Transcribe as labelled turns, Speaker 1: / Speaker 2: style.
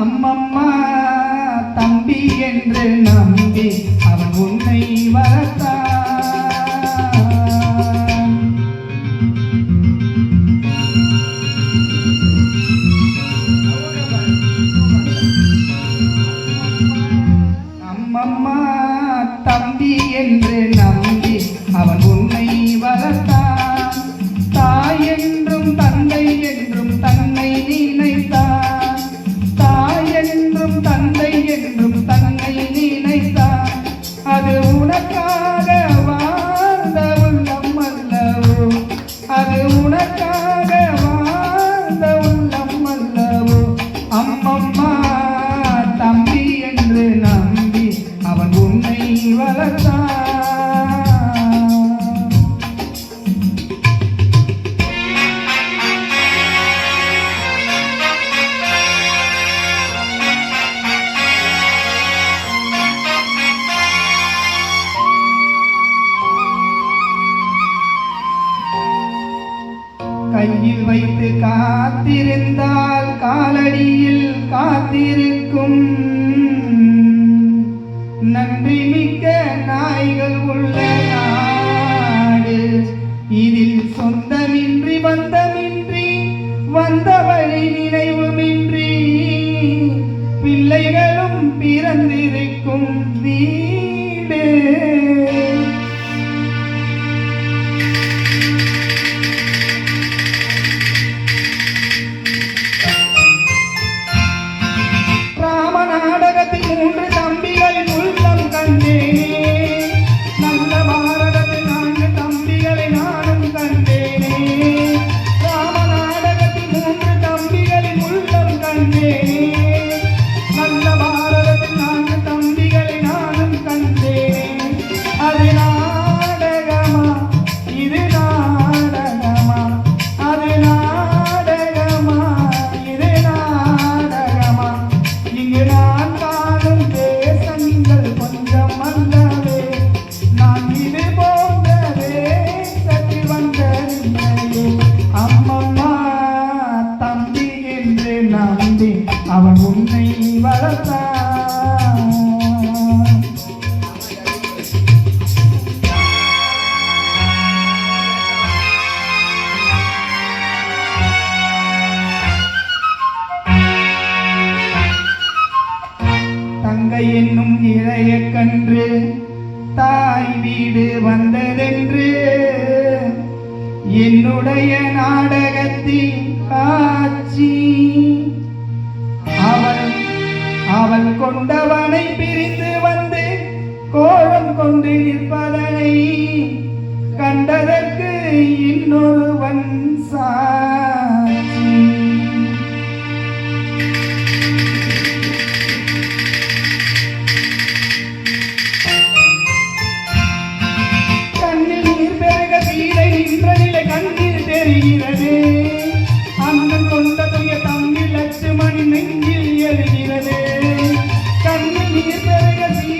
Speaker 1: அம்மம்மா தம்பி என்று நம்பி அது உனக்கு வழியில் காத்திருக்கும் நன்றி மிக்க நாய்கள் உள்ள நாடு. இதில் சொந்தமின்றி வந்தமின்றி வந்த வழி நினைவுமின்றி பிள்ளைகளும் பிறந்திருக்கும் வீடு. தங்கை என்னும் இளைய கன்று தாய் வீடு வந்ததென்று என்னுடைய நாடகத்தின் காட்சி. கொண்டவனை பிரிந்து வந்து கோலம் கொண்டு நிற்பதனை கண்டதற்கு இன்னொருவன் சாட்சி. கண்ணில் நீர் பெருக தீரை நின்ற நிலை கண்ணில் தெரிகிறது. நீர் பெருக நீர்